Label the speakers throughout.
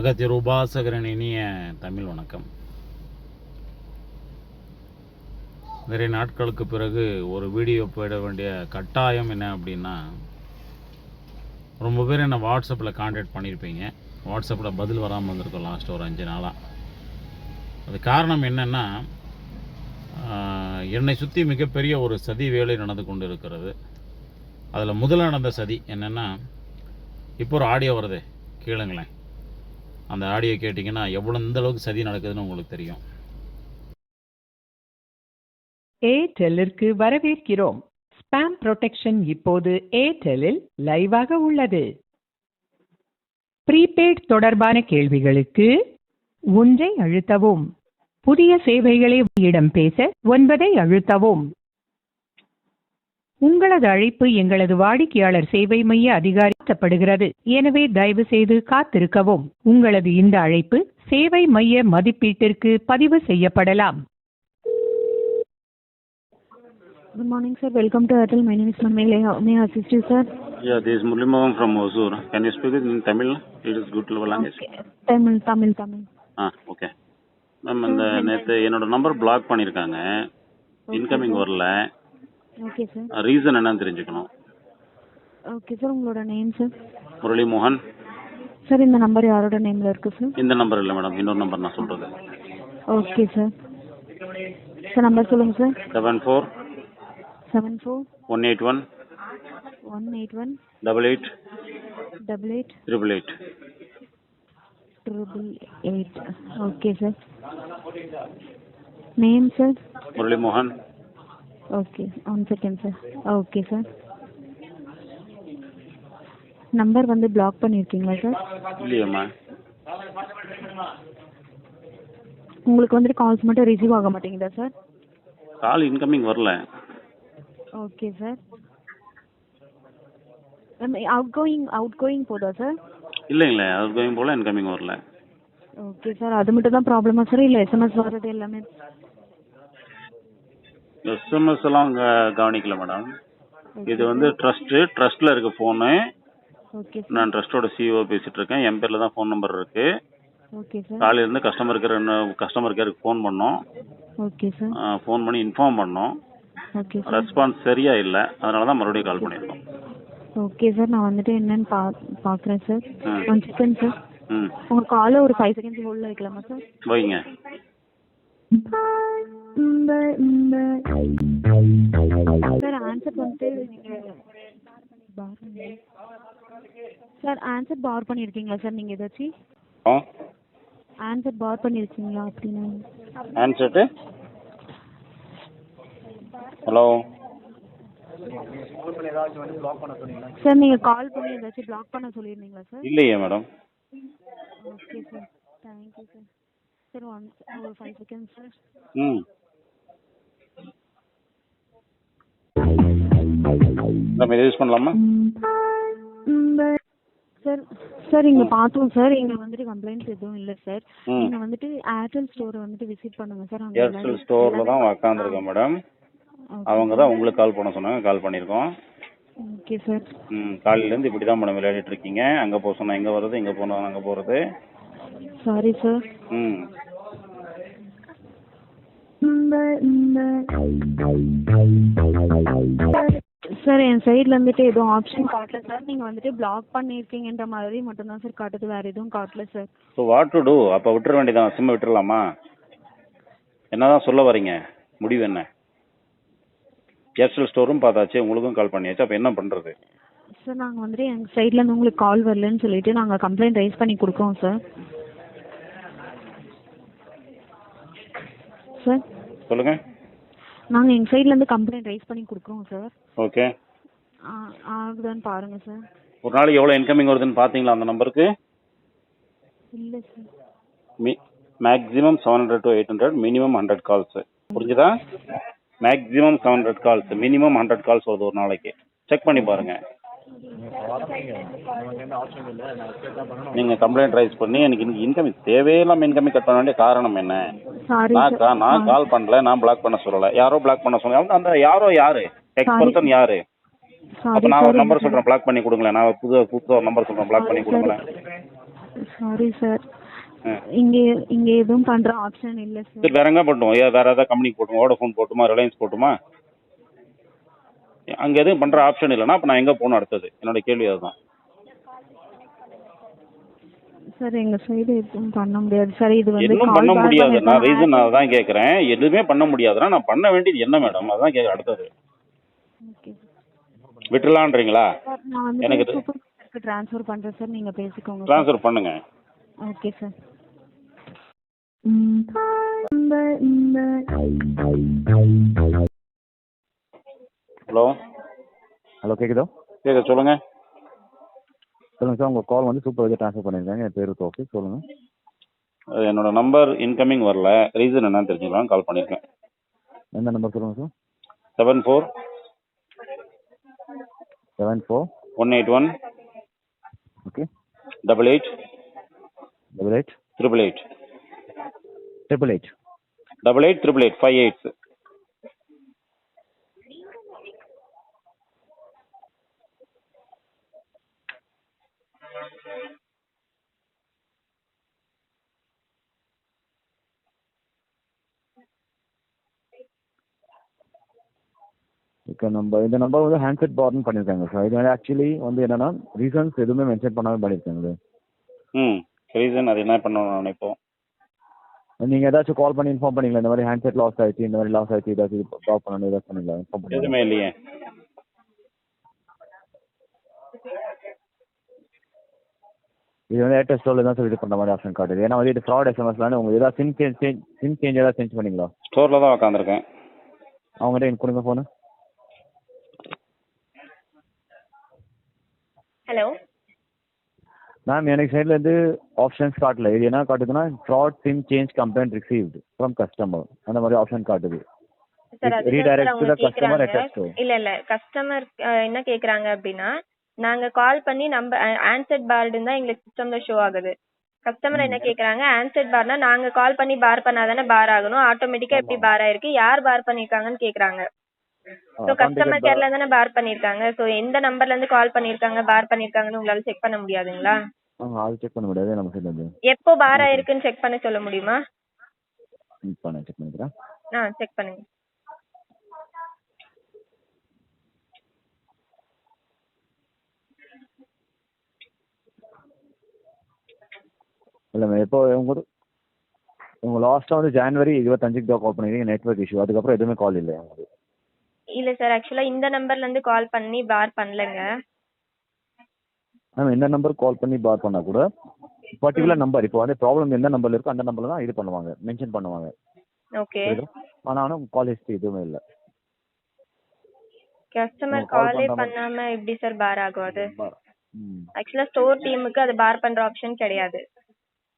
Speaker 1: அகத்தியர் உபாசகரின் இனிய தமிழ் வணக்கம். நிறைய நாட்களுக்கு பிறகு ஒரு வீடியோ போயிட வேண்டிய கட்டாயம் என்ன அப்படின்னா ரொம்ப பேர் என்னை வாட்ஸ்அப்பில் காண்டாக்ட் பண்ணியிருப்பீங்க வாட்ஸ்அப்பில் பதில் வராமல் வந்திருக்கோம் லாஸ்ட் ஒரு அஞ்சு நாளாக அது காரணம் என்னென்னா என்னை சுற்றி மிகப்பெரிய ஒரு சதி வேலை நடந்து கொண்டு இருக்கிறது. அதில் முதல்ல நடந்த சதி என்னென்னா இப்போ ஒரு ஆடியோ வருதே கேளுங்களேன். அந்த ஆடியோ கேட்டிங்கன்னா எவ்வளோ இந்த அளவுக்கு சதி நடக்குதுன்னு உங்களுக்கு தெரியும்.
Speaker 2: ஏர்டெல்லிற்கு வரவேற்கிறோம். ஸ்பாம் ப்ரொடெக்ஷன் இப்போது ஏர்டெல்லில் லைவாக உள்ளது. ப்ரீபெய்ட் தொடர்பான கேள்விகளுக்கு ஒன்றை அழுத்தவும். புதிய சேவைகளை இடம் பேச ஒன்பதை அழுத்தவும். உங்களது அழைப்பு எங்களது வாடிக்கையாளர் சேவை மைய அதிகாரிப்படுகிறது எனவே தயவு செய்து காத்திருக்கவும் உங்களது இந்த அழைப்பு சேவை மைய மதிப்பீட்டிற்கு பதிவு செய்யப்படலாம்
Speaker 3: Good morning, sir. Welcome to Airtel. My name is Manmay. May I assist you, sir?
Speaker 1: Yeah, this is Murlimogam from Hosur. Can you speak it in Tamil? It is good language.
Speaker 3: Tamil, Tamil, Tamil.
Speaker 1: ஆ okay ma'am இந்த நேற்று என்னோட number block பண்ணியிருக்காங்க incoming வரல
Speaker 3: Okay, sir.
Speaker 1: Reason என்னன்னு தெரிஞ்சுக்கணும்.
Speaker 3: Okay, sir. உங்களோட name sir
Speaker 1: Murali மோகன்
Speaker 3: சார் இந்த நம்பர் யாரோட நேம்ல இருக்கு சார்
Speaker 1: இந்த நம்பர் இல்லை மேடம் இன்னொரு நம்பர் நான் சொல்கிறது
Speaker 3: ஓகே சார் சார் நம்பர் சொல்லுங்க sir
Speaker 1: seven four
Speaker 3: seven four
Speaker 1: one eight one
Speaker 3: one eight one
Speaker 1: double eight
Speaker 3: double eight
Speaker 1: triple eight
Speaker 3: triple eight okay sir name sir
Speaker 1: Murali மோகன்
Speaker 3: okay one second sir okay sir number வந்து block பண்ணியிருக்கீங்களா sir
Speaker 1: இல்லையம்மா
Speaker 3: உங்களுக்கு வந்துட்டு calls மட்டும் receive ஆக மாட்டேங்குதா sir
Speaker 1: call incoming வரல.
Speaker 3: Okay sir outgoing outgoing போதா சார்
Speaker 1: இல்லைங்களே அது கோயிங் போல் இன்கமிங் வரல.
Speaker 3: ஓகே சார் அது மட்டும் தான் ப்ராப்ளமா சார் இல்லை எஸ்எம்எஸ் வர்றது எல்லாமே?
Speaker 1: எஸ்எம்எஸ் எல்லாம் அங்கே கவனிக்கல மேடம் இது வந்து ட்ரஸ்ட்டு ட்ரஸ்ட்டில் இருக்க
Speaker 3: ஓகே சார்
Speaker 1: நான் ட்ரஸ்ட்டோட சிஓ பேசிட்டு இருக்கேன். என் பேரில் தான் ஃபோன் நம்பர் இருக்கு.
Speaker 3: ஓகே சார்
Speaker 1: காலையில இருந்து கஸ்டமர் கேர் கஸ்டமர் கேருக்கு ஃபோன் பண்ணோம்.
Speaker 3: ஓகே சார்
Speaker 1: ஃபோன் பண்ணி இன்ஃபார்ம் பண்ணோம்.
Speaker 3: ஓகே சார்
Speaker 1: ரெஸ்பான்ஸ் சரியா இல்லை. அதனால தான் மறுபடியும் கால் பண்ணியிருக்கோம்
Speaker 3: ஓகே சார் நான் வந்துட்டு என்னன்னு பா பார்க்குறேன் சார். ஒன் செகண்ட் சார் உங்கள் காலை ஒரு ஃபைவ் செகண்ட்ஸ் ஹோல்டில் வைக்கலாமா சார்
Speaker 1: வைங்க.
Speaker 3: சார் ஆன்சர் வந்துட்டு நீங்கள் சார் ஆன்சர் பார் பண்ணியிருக்கீங்களா சார் நீங்கள் ஏதாச்சும் ஆன்சர் பார் பண்ணியிருக்கீங்களா அப்படின்னு.
Speaker 1: ஆன்சர்ட்டு ஹலோ
Speaker 3: சார் நீங்கள் கால் பண்ணி ஏதாச்சும் பிளாக் பண்ண சொல்லியிருந்தீங்களா சார்
Speaker 1: இல்லையே madam
Speaker 3: okay sir thank you sir sir one ஒரு ஃபைவ் செகண்ட்ஸ் சார்
Speaker 1: ம் நம்ம இதை யூஸ் பண்ணலாமா?
Speaker 3: சார் சார் இங்க பார்த்தோம் சார் இங்க வந்துட்டு கம்ப்ளைண்ட்ஸ் எதுவும் இல்லை சார்
Speaker 1: ம்.
Speaker 3: நீங்க வந்துட்டு ஏர்டெல் ஸ்டோரை வந்துட்டு விசிட் பண்ணுங்க சார் அங்க
Speaker 1: ஏர்டெல் ஸ்டோரில் தான் உக்காந்துருக்கேன் மேடம் அவங்க தான் உங்களுக்கு கால் பண்ண சொன்னாங்க கால் பண்ணியிருக்கோம்
Speaker 3: ஓகே சார்
Speaker 1: ம் காலையிலேருந்து இப்படி தான் மேடம் விளையாடிட்டு இருக்கீங்க. அங்கே போக சொன்னால் எங்கே வர்றது இங்கே போனால் அங்கே போகிறது
Speaker 3: சாரி சார்
Speaker 1: ம்
Speaker 3: சார் என் சைடுல இருந்துட்டு எதுவும் ஆப்ஷன் காட்டல சார் நீங்க வந்துட்டு பிளாக் பண்ணிருக்கீங்கன்ற மாதிரி மட்டும்தான் சார் காட்டுது. வேற எதுவும் காட்டல sir
Speaker 1: so what to do அப்போ விட்டுற வேண்டியதான் சிம்மை விட்டுறலாமா? என்னதான் சொல்ல வரீங்க? முடிவு என்ன? ஏர்டெல் ஸ்டோரும் பார்த்தாச்சு. உங்களுக்கும் கால் பண்ணியாச்சு. அப்போ என்ன பண்ணுறது
Speaker 3: சார் நாங்க வந்துட்டு எங்க சைடுல இருந்து உங்களுக்கு கால் வரலன்னு சொல்லிட்டு நாங்க கம்ப்ளைண்ட் ரைஸ் பண்ணி கொடுக்கோம் சார் சார்.
Speaker 1: சொல்லுங்கள்
Speaker 3: நாங்க எங்க சைடுல இருந்து கம்ப்ளைண்ட் ரைஸ் பண்ணி கொடுக்குறோம் சார்.
Speaker 1: ஓகே.
Speaker 3: ஆகுதான்னு பாருங்க சார்.
Speaker 1: ஒரு நாளைக்கு எவ்வளோ இன்கமிங் வருதுன்னு பார்த்தீங்களா அந்த நம்பருக்கு
Speaker 3: இல்ல சார்.
Speaker 1: மி maximum seven hundred to eight hundred minimum hundred calls புரிஞ்சுதா? Maximum seven hundred calls minimum hundred calls வருது ஒரு நாளைக்கு. செக் பண்ணி பாருங்க. நீங்க கம்ப்ளைண்ட் ரைஸ் பண்ணி எனக்கு இன்னைக்கு இன்கமிங் தேவையில்லாம இன்கமிங் கட் பண்ண வேண்டிய காரணம் என்ன? நான் நான் கால் பண்ணல நான் பிளாக் பண்ண சொல்லல. யாரோ பிளாக் பண்ண சொன்னாங்க அந்த யாரோ யாரு? எக்ஸ் பர்சன் யாரு? அப்ப நான் ஒரு நம்பர் சொல்றேன் பிளாக் பண்ணி கொடுங்களேன். நான் புது புது ஒரு நம்பர் சொல்றேன் பிளாக் பண்ணி கொடுங்களேன்.
Speaker 3: Sorry sir. இங்கே இங்கே எதுவும் பண்ணுற ஆப்ஷன் இல்லை சார்
Speaker 4: வேற எங்கே ஏன் வேற ஏதாவது கம்பெனிக்கு போட்டுமா வோடஃபோன் போட்டுமா? ரிலையன்ஸ் போட்டுமா? அங்கே எதுவும் பண்ணுற ஆப்ஷன் இல்லைன்னா அப்போ நான் எங்கே போகணும் அடுத்தது? என்னோட கேள்வி அதுதான்.
Speaker 3: சார் எங்கள் சைடு எதுவும் பண்ண முடியாது சார். இது வந்து
Speaker 4: எதுவும் பண்ண முடியாது. நான். ரீசன் நான் தான் கேட்குறேன் எதுவுமே பண்ண முடியாதுன்னா நான் பண்ண வேண்டியது என்ன மேடம் அதான் கேட்க அடுத்தது. விட்டுலான்றீங்களா? எனக்கு
Speaker 3: ட்ரான்ஸ்ஃபர் பண்ணுறேன் சார். நீங்கள் பேசிக்கோங்க.
Speaker 4: ட்ரான்ஸ்ஃபர் பண்ணுங்க.
Speaker 3: ஓகே சார் இந்த இந்த
Speaker 4: ஹலோ.
Speaker 5: ஹலோ கேக்குதா?
Speaker 4: கேட்க சொல்லுங்க.
Speaker 5: சொல்லுங்க சார் உங்கள் கால் வந்து சூப்பர்வைசர் ட்ரான்ஸ்ஃபர் பண்ணியிருக்காங்க. என் பேர் தோஃபிக் சொல்லுங்கள்
Speaker 4: அது என்னோட நம்பர் இன்கமிங் வரல. ரீசன் என்னன்னு தெரிஞ்சுக்கலாம் கால் பண்ணியிருக்கேன்.
Speaker 5: எந்த நம்பர் சொல்லுங்கள் sir?
Speaker 4: Seven four
Speaker 5: seven four
Speaker 4: one eight one
Speaker 5: okay
Speaker 4: double eight
Speaker 5: double eight
Speaker 4: triple eight
Speaker 5: triple eight
Speaker 4: double eight triple eight five eights
Speaker 5: okay நம்ம இந்த நம்பர் வந்து ஹேண்ட்செட் பார்டன் பண்ணியிருக்காங்க சார் இது வந்து ஆக்சுவலி வந்து என்னன்னா ரீசன்ஸ் எதுவுமே மென்ஷன் பண்ணாமல் பண்ணியிருக்காங்க
Speaker 4: ம். ரீசன் அது என்ன பண்ணணும் நான் இப்போ
Speaker 5: நீங்கள் ஏதாச்சும் கால் பண்ணி இன்ஃபார்ம் பண்ணீங்களா? இந்த மாதிரி ஹேண்ட்செட் லாஸ் ஆயிடுச்சு இந்த மாதிரி லாஸ் ஆயிடுச்சு ஏதாச்சும் ட்ராப் பண்ணணும் ஏதாச்சும் பண்ணீங்களா? இன்ஃபார்ம் பண்ணீங்களா?
Speaker 4: எதுவுமே இல்லையே.
Speaker 5: இது வந்து ஏர்டெல் ஸ்டோரில் தான் சார் இது பண்ணுற மாதிரி ஆப்ஷன் காட்டுது. ஏன்னா வந்து இது ஃப்ராட் எஸ்எம்எஸ்லாம் உங்களுக்கு ஏதாவது SIM change change SIM change ஏதாவது சேஞ்ச் பண்ணீங்களா?
Speaker 4: ஸ்டோரில் தான் உட்காந்துருக்கேன்
Speaker 5: அவங்ககிட்ட எனக்கு கொடுங்க ஃபோனு
Speaker 6: ஹலோ
Speaker 5: மேம் எனக்கு சைடில் இருந்து ஆப்ஷன்ஸ் காட்டல. இது என்ன காட்டுதுன்னா fraud SIM change complaint received from customer அந்த மாதிரி ஆப்ஷன் காட்டுது.
Speaker 6: இல்ல இல்ல. கஸ்டமர் என்ன கேக்குறாங்க அப்படின்னா நாங்க கால் பண்ணி நம்ம ஆன்சர்ட் பார்டுன்னு தான் எங்களுக்கு சிஸ்டம்ல ஷோ ஆகுது. கஸ்டமர் என்ன கேக்குறாங்க? ஆன்சர்ட் பார்னா நாங்க கால் பண்ணி பார் பண்ணாதானே பார் ஆகணும். ஆட்டோமேட்டிக்கா எப்படி பார் ஆயிருக்கு? யார் பார் பண்ணிருக்காங்கன்னு கேக்குறாங்க. ஸோ கஸ்டமர் கேர்ல தானே பார் பண்ணிருக்காங்க. ஸோ எந்த நம்பர்ல இருந்து கால் பண்ணிருக்காங்க பார் பண்ணிருக்காங்கன்னு உங்களால செக் பண்ண முடியாதுங்களா?
Speaker 5: அது செக் பண்ண முடியாது. நம்ம சைடில் இருந்து
Speaker 6: எப்போ பார் ஆயிருக்குன்னு செக் பண்ண சொல்ல முடியுமா?
Speaker 5: இப்போ நான் செக் பண்ணிக்கிறேன்.
Speaker 6: ஆ செக் பண்ணுங்க.
Speaker 5: இல்லை எப்போ உங்களுக்கு உங்க லாஸ்ட்டாக வந்து ஜான்வரி இருபத்தஞ்சுக்கு தான் கால் பண்ணிருக்கீங்க. நெட்ஒர்க் இஷ்யூ அதுக்கப்புறம் எதுவுமே கால் இல்லை
Speaker 6: இல்ல சார் ஆக்சுவலா இந்த நம்பர்ல இருந்து கால் பண்ணி பார் பண்ணலங்க.
Speaker 5: மேம் இந்த நம்பர் கால் பண்ணி பார் பண்ணால் கூட பர்டிகுலர் நம்பர் இப்போ வந்து ப்ராப்ளம் எந்த நம்பர்ல இருக்கோ அந்த நம்பர்ல தான் இது பண்ணுவாங்க மென்ஷன் பண்ணுவாங்க.
Speaker 6: ஓகே
Speaker 5: ஆனாலும் கால் ஹிஸ்ட்ரி எதுவுமே இல்லை.
Speaker 6: கஸ்டமர் காலே பண்ணாம எப்படி சார் பார் ஆகும் அது ஆக்சுவலா ஸ்டோர் டீமுக்கு அது பார் பண்ற ஆப்ஷன் கிடையாது.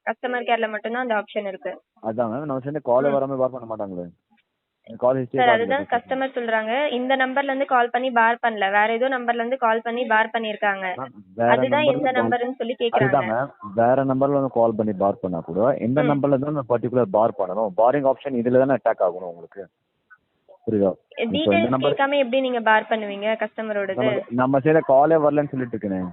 Speaker 6: கஸ்டமர் கேர்ல மட்டும்தான் அந்த ஆப்ஷன் இருக்கு.
Speaker 5: அதான் மேம் நம்ம சேர்ந்து காலே வராமல் பார் பண்ண மாட்டாங்களே.
Speaker 6: சார் அதுதான் கஸ்டமர் சொல்றாங்க. இந்த நம்பர்ல இருந்து கால் பண்ணி பார் பண்ணல. வேற ஏதோ நம்பர்ல இருந்து கால் பண்ணி பார் பண்ணிருக்காங்க. அதுதான் எந்த
Speaker 5: நம்பர்
Speaker 6: நம்பர்னு சொல்லி கேக்குறாங்க.
Speaker 5: வேற நம்பர்ல வந்து கால் பண்ணி பார் பண்ணா கூட எந்த. நம்பர்ல தான் பர்டிகுலர் பார் பண்ணணும். பாரிங் ஆப்ஷன் இதுல தானே அட்டாக் ஆகணும் உங்களுக்கு. புரியுதா?
Speaker 6: டீடைல்ஸ் கேட்காம எப்படி நீங்க பார் பண்ணுவீங்க கஸ்டமரோடது
Speaker 5: நம்ம நம்ம சைடுல காலே வரலன்னு சொல்லிட்டு இருக்கேன்.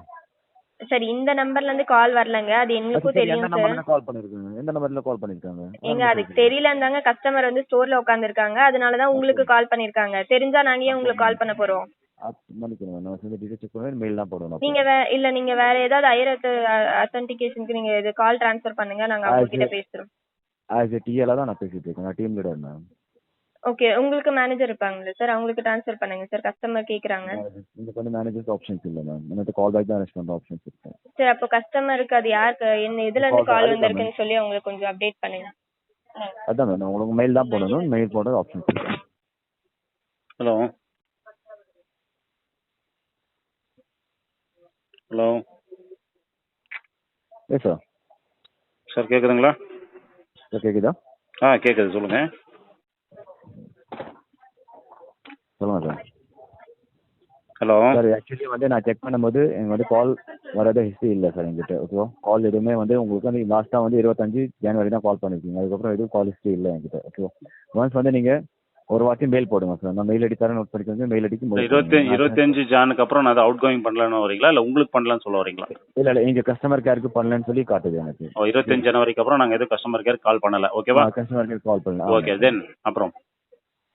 Speaker 6: சரி இந்த நம்பர்ல இருந்து கால் வரலங்க. அது எங்களுக்கும்
Speaker 5: எந்த
Speaker 6: தெரியும் சார்
Speaker 5: நம்பர்ல கால் பண்ணிருக்காங்க. எந்த நம்பர்ல கால் பண்ணிருக்காங்க?
Speaker 6: எங்க அதுக்கு தெரியலந்தாங்க கஸ்டமர் வந்து ஸ்டோர்ல உட்காந்துருக்காங்க அதனாலதான் உங்களுக்கு கால் பண்ணிருக்காங்க. தெரிஞ்சா நாங்க ஏன் உங்களுக்கு கால் பண்ண போறோம்
Speaker 5: தான்
Speaker 6: நீங்க இல்ல நீங்க வேற ஏதாவது ஐயர் அத்தன்டிகேஷனுக்கு நீங்க கால் ட்ரான்ஸ்ஃபர் பண்ணுங்க. நாங்க அவங்க கிட்ட பேசுறோம்
Speaker 5: தான் நான் பேசிட்டு இருக்கேன். நான்
Speaker 6: ஓகே உங்களுக்கு மேனேஜர் இருப்பாங்களா சார் அவங்களுக்கு ட்ரான்ஸ்ஃபர் பண்ணுங்க சார் கஸ்டமர் கேக்குறாங்க.
Speaker 5: எனக்கு வந்து மேனேஜர்ஸ் ஆப்ஷன்ஸ் இல்லை மேம் எனக்கு கால் பேக் தான் அரேஞ்ச் பண்ற ஆப்ஷன்ஸ் இருக்கு.
Speaker 6: சரி அப்போ கஸ்டமருக்கு அது யாருக்கு என்ன இதுல இருந்து
Speaker 5: Call
Speaker 6: கால் வந்திருக்குன்னு சொல்லி அவங்களுக்கு கொஞ்சம் அப்டேட் பண்ணுங்க.
Speaker 5: அதான் மேம் உங்களுக்கு மெயில் தான் போடணும். மெயில் போடுறது ஆப்ஷன்ஸ் இருக்கு.
Speaker 4: Hello hello
Speaker 5: yes sir
Speaker 4: sir கேட்குதுங்களா
Speaker 5: சார் கேக்குதா?
Speaker 4: ஆ கேட்குது சொல்லுங்கள்
Speaker 5: சொல்லுங்க சார்.
Speaker 4: ஹலோ.
Speaker 5: சார் ஆக்சுவலி வந்து நான் செக் பண்ணும்போது எனக்கு வந்து கால் வரது ஹிஸ்ட்ரி இல்லை சார் எங்கிட்ட ஓகேவா கால் எதுவுமே வந்து உங்களுக்கு வந்து லாஸ்ட்டாக வந்து இருபத்தஞ்சு ஜனவரி தான் கால் பண்ணிருக்கீங்க. அதுக்கப்புறம் எதுவும் கால் ஹிஸ்ட்ரி இல்லை என்கிட்ட ஓகேவா ஒன்ஸ் வந்து நீங்கள் ஒரு வாட்டி மெயில் போடுங்க சார். நான் மெயில் ஐடி தரேன் நோட் பண்ணிக்கோங்க மெயில் mail
Speaker 4: இருபத்தி. இருபத்தஞ்சு ஜானுக்கு அப்புறம் நான் அதை அவுட் கோயிங் பண்ணலான்னு வரீங்களா? இல்லை உங்களுக்கு பண்ணலான்னு சொல்ல வரீங்களா?
Speaker 5: இல்ல இல்ல எங்க கஸ்டமர் கேருக்கு பண்ணலன்னு சொல்லி காட்டுது எனக்கு.
Speaker 4: ஓ இருபத்தஞ்சு ஜனவரிக்கு அப்புறம் நாங்கள் எதுவும் கஸ்டமர் கேர் கால் பண்ணல ஓகேவா
Speaker 5: கஸ்டமர் கேர் கால் பண்ணலாம்
Speaker 4: ஓகே தென் அப்புறம்.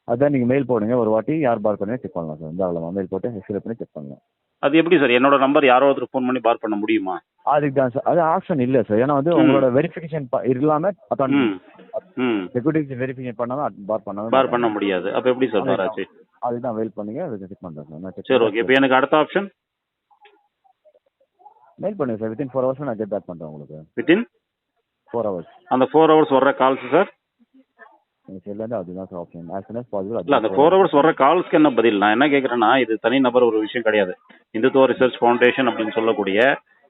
Speaker 5: அதான் நீங்க மெயில் போடுங்க. ஒரு வாட்டி யார் பார் பண்ணி செக் பண்ணலாம் சார் இந்த அவ்வளோ மெயில் போட்டு எக்ஸ்பிளை பண்ணி செக் பண்ணலாம்.
Speaker 4: அது எப்படி சார் என்னோட நம்பர் யாரோ ஒருத்தர் ஃபோன் பண்ணி பார் பண்ண முடியுமா?
Speaker 5: அதுக்கு தான் சார் அது ஆப்ஷன் இல்ல சார் ஏன்னா வந்து. உங்களோட வெரிஃபிகேஷன் இல்லாம
Speaker 4: ம். ம்.
Speaker 5: செக்யூரிட்டி வெரிஃபிகேஷன் பண்ணாம பார் பண்ணாம
Speaker 4: பார் பண்ண முடியாது. அப்போ எப்படி சார் பார் ஆச்சு
Speaker 5: அதுதான் வெயிட் பண்ணுங்க. அதுக்கு செக் பண்றேன் சார்
Speaker 4: சரி ஓகே இப்போ எனக்கு அடுத்த ஆப்ஷன்
Speaker 5: மெயில் பண்ணுங்க சார் வித்தின் ஃபோர் ஹவர்ஸ் நான் கெட் பேக் பண்றேன் உங்களுக்கு.
Speaker 4: வித்தின்
Speaker 5: ஃபோர் ஹவர்ஸ்
Speaker 4: அந்த ஃபோர் ஹவர்ஸ் வர்ற கால்ஸ் சார்
Speaker 5: அதுதான் சார் ஆப்ஷன் ஆஸ் சூன்
Speaker 4: இல்லை அந்த ஃபோர் ஹவர்ஸ் வர்ற கால்ஸ்க்கு என்ன பதில்? நான் என்ன கேட்குறேன்னா இது தனி நபர் ஒரு விஷயம் கிடையாது. இந்துத்துவ ரிசர்ச் ஃபவுண்டேஷன் அப்படின்னு சொல்லக்கூடிய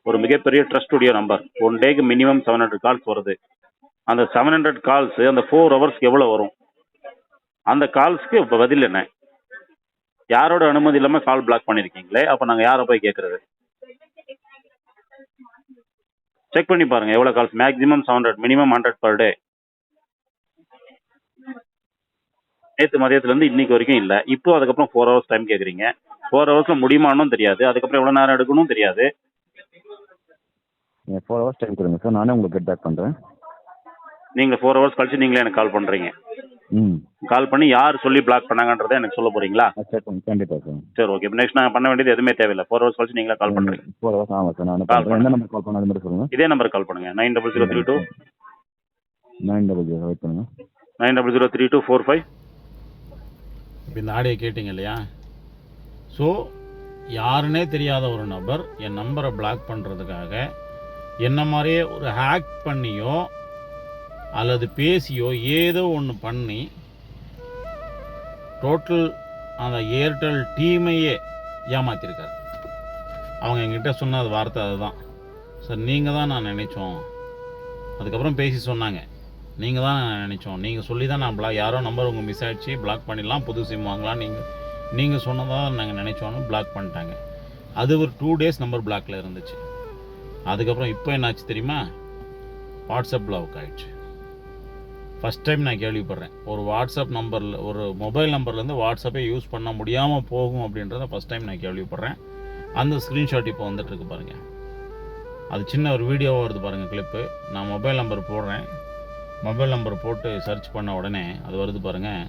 Speaker 4: ஒரு மிகப்பெரிய ட்ரஸ்டுடைய நம்பர் ஒன் டேக்கு மினிமம் செவன் ஹண்ட்ரட் கால்ஸ் வருது. அந்த செவன் ஹண்ட்ரட் கால்ஸ் அந்த ஃபோர் ஹவர்ஸ்க்கு எவ்வளோ வரும்? அந்த கால்ஸ்க்கு இப்போ பதில் என்ன? யாரோட அனுமதி இல்லாமல் கால் பிளாக் பண்ணியிருக்கீங்களே அப்போ நாங்கள் யாரை போய் கேட்குறது செக் பண்ணி பாருங்க எவ்வளோ calls maximum seven hundred minimum hundred per day நேற்று மதியத்துலேருந்து இன்னைக்கு வரைக்கும் இல்லை. இப்போ அதுக்கப்புறம் ஃபோர் ஹவர்ஸ் டைம் கேட்குறீங்க ஃபோர் ஹவர்ஸில் முடியுமானும் தெரியாது. அதுக்கப்புறம் எவ்வளோ நேரம் எடுக்கணும் தெரியாது.
Speaker 5: நீங்க ஃபோர் ஹவர்ஸ் டைம் கொடுங்க சார் நானே உங்களுக்கு கெட் பேக் பண்றேன்.
Speaker 4: நீங்கள் ஃபோர் ஹவர்ஸ் கழிச்சு நீங்களே எனக்கு கால் பண்ணுறீங்க
Speaker 5: ம்.
Speaker 4: கால் பண்ணி யார் சொல்லி பிளாக் பண்ணாங்கன்றதை எனக்கு சொல்ல
Speaker 5: பண்ணி கண்டிப்பா சார்
Speaker 4: சரி ஓகே இப்போ நெக்ஸ்ட் நாங்கள் பண்ண வேண்டியது எதுவுமே தேவையில்லை. ஃபோர் ஹவர்ஸ் கழிச்சு நீங்களே கால் பண்ணுறீங்க
Speaker 5: ஃபோர் ஹவர்ஸ் ஆமாம் சார் நான்
Speaker 4: Call
Speaker 5: பண்ணுறேன் நம்பர் கால் பண்ண அது மட்டும் சொல்லுங்க.
Speaker 4: இதே நம்பர் கால் பண்ணுங்க. Nine double zero three two
Speaker 5: nine double zero wait பண்ணுங்க.
Speaker 4: Nine double zero three two four five இப்போ இந்த ஆடியோ கேட்டிங்க இல்லையா? ஸோ யாருன்னே தெரியாத ஒரு நபர் என் நம்பரை பிளாக் பண்ணுறதுக்காக என்ன மாதிரியே ஒரு ஹேக் பண்ணியோ அல்லது பேசியோ ஏதோ ஒன்று பண்ணி டோட்டல் அந்த ஏர்டெல் டீமையே ஏமாற்றிருக்கார் அவங்க என்கிட்ட சொன்ன வார்த்தை அதுதான். சார் நீங்கள் தான் நான் நினைச்சோம். அதுக்கப்புறம் பேசி சொன்னாங்க. நீங்கள் தான் நினச்சோம் நினைச்சோம். நீங்கள் சொல்லி தான் நான் பிளாக் யாரோ நம்பர் உங்கள் மிஸ் ஆயிடுச்சு பிளாக் பண்ணிடலாம் புது சிம் வாங்கலாம். நீங்கள் நீங்கள் சொன்னதாக நாங்கள் நினைச்சோன்னு பிளாக் பண்ணிட்டாங்க. அது ஒரு டூ டேஸ் நம்பர் பிளாக்கில் இருந்துச்சு. அதுக்கப்புறம் இப்போ என்னாச்சு தெரியுமா? வாட்ஸ்அப் பிளாக் ஆகிடுச்சு ஃபஸ்ட் டைம் நான் கேள்விப்படுறேன். ஒரு வாட்ஸ்அப் நம்பரில் ஒரு மொபைல் நம்பர்லேருந்து வாட்ஸ்அப்பே யூஸ் பண்ண முடியாமல் போகும் அப்படின்றத ஃபஸ்ட் டைம் நான் கேள்விப்படுறேன். அந்த ஸ்க்ரீன்ஷாட் இப்போ வந்துட்டுருக்கு பாருங்கள் அது சின்ன ஒரு வீடியோவாக வருது பாருங்கள் கிளிப்பு நான் மொபைல் நம்பர் போடுறேன். மொபைல் நம்பர் போட்டு சர்ச் பண்ண உடனே அது வருது பாருங்கள்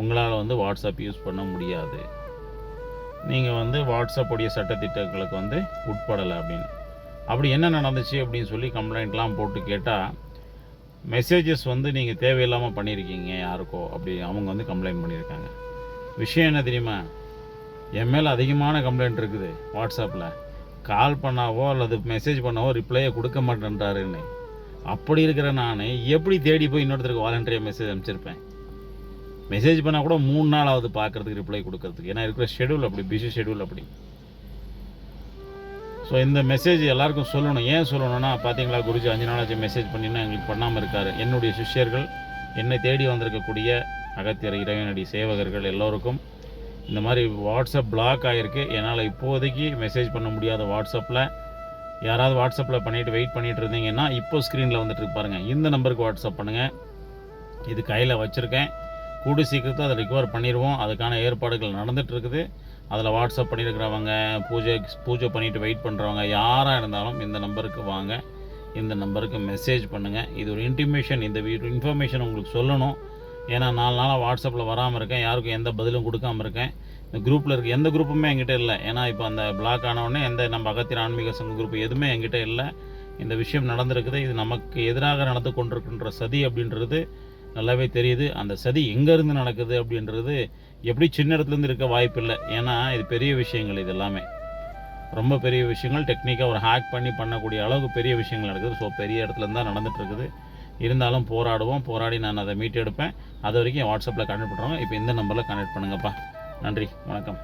Speaker 4: உங்களால் வந்து வாட்ஸ்அப் யூஸ் பண்ண முடியாது. நீங்கள் வந்து வாட்ஸ்அப்புடைய சட்டத்திட்டங்களுக்கு வந்து உட்படலை அப்படின்னு. அப்படி என்ன நடந்துச்சு அப்படின்னு சொல்லி கம்ப்ளைண்ட்லாம் போட்டு கேட்டால் மெசேஜஸ் வந்து நீங்கள் தேவையில்லாமல் பண்ணியிருக்கீங்க யாருக்கோ அப்படி அவங்க வந்து கம்ப்ளைண்ட் பண்ணியிருக்காங்க விஷயம் என்ன தெரியுமா? என் மேலே அதிகமான கம்ப்ளைண்ட் இருக்குது வாட்ஸ்அப்பில் கால் பண்ணாவோ அல்லது மெசேஜ் பண்ணாவோ ரிப்ளையை கொடுக்க மாட்டேன்றாருன்னு. அப்படி இருக்கிற நான் எப்படி தேடி போய் இன்னொருத்தருக்கு வாலண்டரியாக மெசேஜ் அனுப்பிச்சிருப்பேன்? மெசேஜ் பண்ணால் கூட மூணு நாள் ஆகுது பார்க்கறதுக்கு ரிப்ளை கொடுக்கறதுக்கு. ஏன்னா இருக்கிற ஷெடியூல் அப்படி பிஸி ஷெடியூல் அப்படி. ஸோ இந்த மெசேஜ் எல்லாருக்கும் சொல்லணும். ஏன் சொல்லணும்னா பார்த்தீங்களா குருஜி அஞ்சு நாளாச்சு மெசேஜ் பண்ணினா எங்களுக்கு பண்ணாமல் இருக்காரு. என்னுடைய சிஷ்யர்கள் என்னை தேடி வந்திருக்கக்கூடிய அகத்தியர் இறைவனடி சேவகர்கள் எல்லோருக்கும் இந்த மாதிரி வாட்ஸ்அப் பிளாக் ஆகிருக்கு என்னால் இப்போதைக்கு மெசேஜ் பண்ண முடியாத வாட்ஸ்அப்பில் யாராவது வாட்ஸ்அப்பில் பண்ணிவிட்டு வெயிட் பண்ணிகிட்டு இருந்தீங்கன்னா இப்போ ஸ்க்ரீனில் வந்துட்டு பாருங்கள் இந்த நம்பருக்கு வாட்ஸ்அப் பண்ணுங்கள் இது கையில் வச்சுருக்கேன். கூடி சீக்கிரத்தை அதை ரிகவர் பண்ணிடுவோம். அதுக்கான ஏற்பாடுகள் நடந்துகிட்ருக்குது இருக்குது. அதில் வாட்ஸ்அப் பண்ணியிருக்கிறவங்க பூஜை பூஜை பண்ணிவிட்டு வெயிட் பண்ணுறவங்க யாராக இருந்தாலும் இந்த நம்பருக்கு வாங்க. இந்த நம்பருக்கு மெசேஜ் பண்ணுங்கள் இது ஒரு இன்டிமேஷன் இந்த இன்ஃபர்மேஷன் உங்களுக்கு சொல்லணும். ஏன்னா நாலு நாளாக வாட்ஸ்அப்பில் வராமல் இருக்கேன் யாருக்கும் எந்த பதிலும் கொடுக்காம இருக்கேன். இந்த குரூப்பில் இருக்க எந்த குரூப்புமே என்கிட்ட இல்லை. ஏன்னா இப்போ அந்த பிளாக் ஆனவுடனே எந்த நம்ம அகத்தியர் ஆன்மீக சங்க குரூப் எதுவுமே என்கிட்ட இல்லை. இந்த விஷயம் நடந்திருக்குது. இது நமக்கு எதிராக நடந்து கொண்டிருக்கின்ற சதி அப்படின்றது நல்லாவே தெரியுது. அந்த சதி எங்கேருந்து நடக்குது அப்படின்றது எப்படி சின்ன இடத்துலேருந்து இருக்க வாய்ப்பு இல்லை. ஏன்னா இது பெரிய விஷயங்கள் இது எல்லாமே. ரொம்ப பெரிய விஷயங்கள். டெக்னிக்காக ஒரு ஹேக் பண்ணி பண்ணக்கூடிய அளவுக்கு பெரிய விஷயங்கள் நடக்குது. ஸோ பெரிய இடத்துலேருந்து தான் நடந்துகிட்ருக்குது இருந்தாலும் போராடுவோம். போராடி நான் அதை மீட்டெடுப்பேன். அது வரைக்கும் வாட்ஸ்அப்பில் கனெக்ட் பண்ணுறோம் இப்போ இந்த நம்பரில் கனெக்ட் பண்ணுங்கப்பா. நன்றி. வணக்கம்.